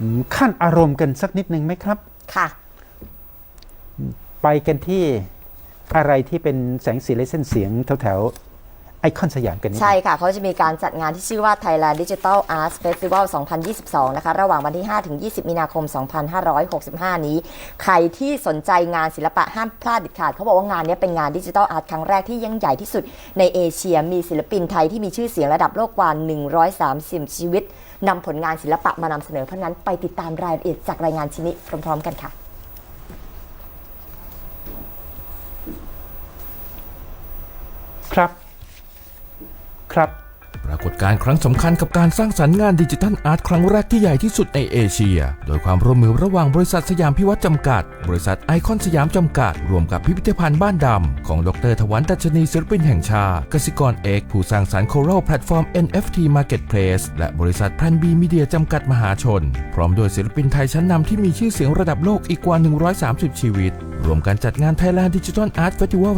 อืมขั้นอารมณ์กันสักนิดหนึ่งไหมครับ ค่ะ ไปกันที่อะไรที่เป็นแสงสีและเส้นเสียงแถวๆ ไอคอนสยามกันนิดใช่ค่ะ เขาจะมีการจัดงานที่ชื่อว่า Thailand Digital Arts Festival 2022 นะคะ ระหว่างวันที่ 5 ถึง 20 มีนาคม 2565 นี้ ใครที่สนใจงานศิลปะห้ามพลาดเด็ดขาด เขาบอกว่างานนี้เป็นงานดิจิทัลอาร์ตครั้งแรกที่ยิ่งใหญ่ที่สุดในเอเชีย มีศิลปินไทยที่มีชื่อเสียงระดับโลกกว่า 130 ชีวิตนำผลงานศิลปะมานำเสนอ เพราะนั้นไปติดตามรายละเอียดจากรายงานชิ้นนี้พร้อม ๆ กันค่ะ ครับ ครับ ปรากฏการณ์ครั้งสำคัญกับการสร้างสรรค์งานดิจิทัลอาร์ตครั้งแรกที่ใหญ่ที่สุดในเอเชีย โดยความร่วมมือระหว่างบริษัทสยามพิวัตรจำกัด บริษัทไอคอนสยามจำกัด รวมกับพิพิธภัณฑ์บ้านดำ ของดรถวันตัชนีศิลปินแห่งชาติกสิกรเอกผู้สร้างสรรค์โค r a l แพลตฟอร์ม NFT Marketplace และบริษัทแพนบีมีเดียจำกัดมหาชน พร้อมโดยศิลปินไทยชั้นนำที่มีชื่อเสียงระดับโลกอีกกว่า 130 ชีวิต รวมการจัดงาน Thailand Digital Art Festival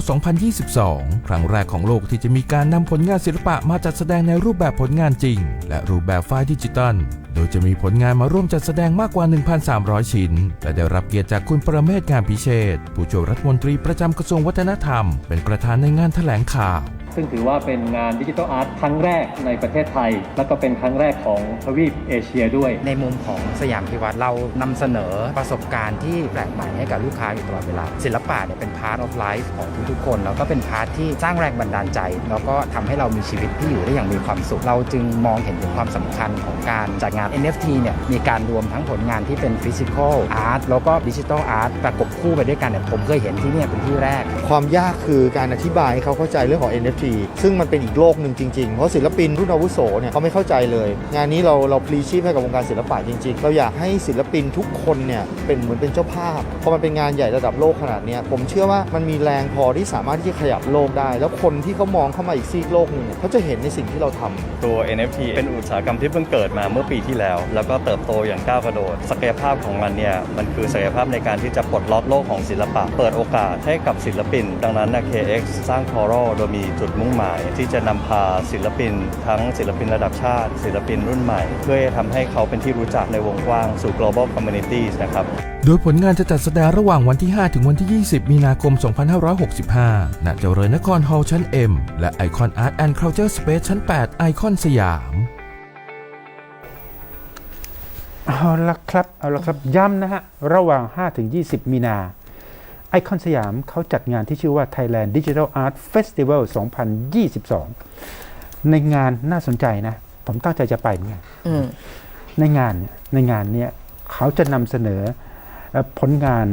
2022 ครั้งแรกของโลกที่จะมีการนำผลงานศิลปะมาจัดแสดงในรูปแบบผลงานจริง และรูปแบบไฟล์ดิจิตอลโดยจะมีผลงานมาร่วมจัดแสดงมากกว่า 1,300 ชิ้น และได้รับเกียรติจากคุณประเมศงานพิเชษ ผู้ช่วยรัฐมนตรีประจำกระทรวงวัฒนธรรม เป็นประธานในงานแถลงข่าว ซึ่งถือว่าเป็นงานดิจิทัลอาร์ตครั้งแรกในประเทศไทย และก็เป็นครั้งแรกของทวีปเอเชียด้วย ในมุมของสยามพิวัตรเรานำเสนอประสบการณ์ที่แปลกใหม่ให้กับลูกค้าอยู่ตลอดเวลา ศิลปะเนี่ยเป็น part of life ของทุกๆคน แล้วก็เป็นพาร์ทที่สร้างแรงบันดาลใจ แล้วก็ทำให้เรามีชีวิตที่อยู่ได้อย่างมีความสุข เราจึงมองเห็นถึงความสำคัญของการจัดงาน NFT เนี่ยมีการรวมทั้งผลงานที่เป็น physical art แล้วก็ digital art ประกบคู่ไปด้วยกันเนี่ยผมเคยเห็นที่เนี่ยเป็นที่แรก ความยากคือการอธิบายให้เขาเข้าใจเรื่องของ NFT ซึ่งมันเป็นอีกโลกหนึ่งจริงๆ เพราะศิลปินรุ่นอาวุโสเนี่ยเขาไม่เข้าใจเลย งานนี้เราเราพลีชีพให้กับวงการศิลปะจริงๆ เราอยากให้ศิลปินทุกคนเนี่ยเป็นเหมือนเป็นเจ้าภาพพอมันเป็นงานใหญ่ระดับโลกขนาดนี้ผมเชื่อว่ามันมีแรงพอที่สามารถที่จะขยับโลกได้ แล้วคนที่เขามองเข้ามาอีกซีกโลกหนึ่งเนี่ยเขาจะเห็นในสิ่งที่เราทำตัว NFT เป็นอุตสาหกรรมที่เพิ่งเกิดมาเมื่อปีที่แล้ว แล้วก็เติบโตอย่างก้าวกระโดด ศักยภาพของมันเนี่ยมันคือศักยภาพในการที่จะปลดล็อกโลกของศิลปะ เปิดโอกาสให้กับศิลปิน ดังนั้นนะ KX สร้าง c o r a l โดยมีจุดมุ่งหมาย ที่จะนำพาศิลปิน ทั้งศิลปินระดับชาติ ศิลปินรุ่นใหม่ เพื่อจะทำให้เขาเป็นที่รู้จักในวงกว้างสู่ global communities นะครับ โดยผลงานจะจัดแสดงระหว่างวันที่ 5 ถึงวันที่ 20 มีนาคม 2565 ณ เจริญนครฮอลล์ชั้น M และไอคอนอาร์ตแอนด์เคาเจอร์สเปซชั้น 8 ไอคอนสยามเอาละครับเอาละครับย้ำนะฮะ ระหว่าง5ถึง20 มีนา ไอคอนสยามเขาจัดงานที่ชื่อว่า Thailand Digital Art Festival 2022 ในงานน่าสนใจนะ ผมตั้งใจจะไปเหมือนกันอืมในงานเนี่ยในงานเนี่ยเขาจะนำเสนอเอ่อผลงาน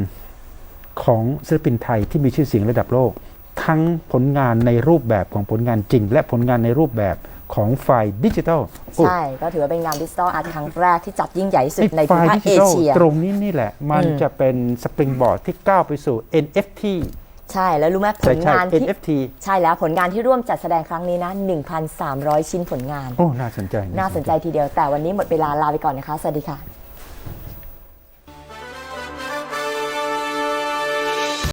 ของศิลปินไทยที่มีชื่อเสียงระดับโลก ทั้งผลงานในรูปแบบของผลงานจริง และผลงานในรูปแบบ ของไฟล์ดิจิทัลโอ้ใช่ ก็ถือว่าเป็นงานดิจิทัลอาร์ตครั้งแรกที่จัดยิ่งใหญ่ที่สุดไอ้ในไฟภูมิล์ภาดิคจิเอทัลเชีย ตรงนี้นี่แหละ มันอืมจะเป็นสปริงบอร์ดที่ก้าวไปสู่ NFT ใช่แล้วรู้ไหมผใช่ลใช่งานที่ NFT ใช่แล้วผลงานที่ร่วมจัดแสดงครั้งนี้นะ 1,300 ชิ้นผลงาน โอ้ น่าสนใจ น่าสนใจทีเดียวแต่วันนี้หมดเวลาลาไปก่อนนะคะ สวัสดีค่ะ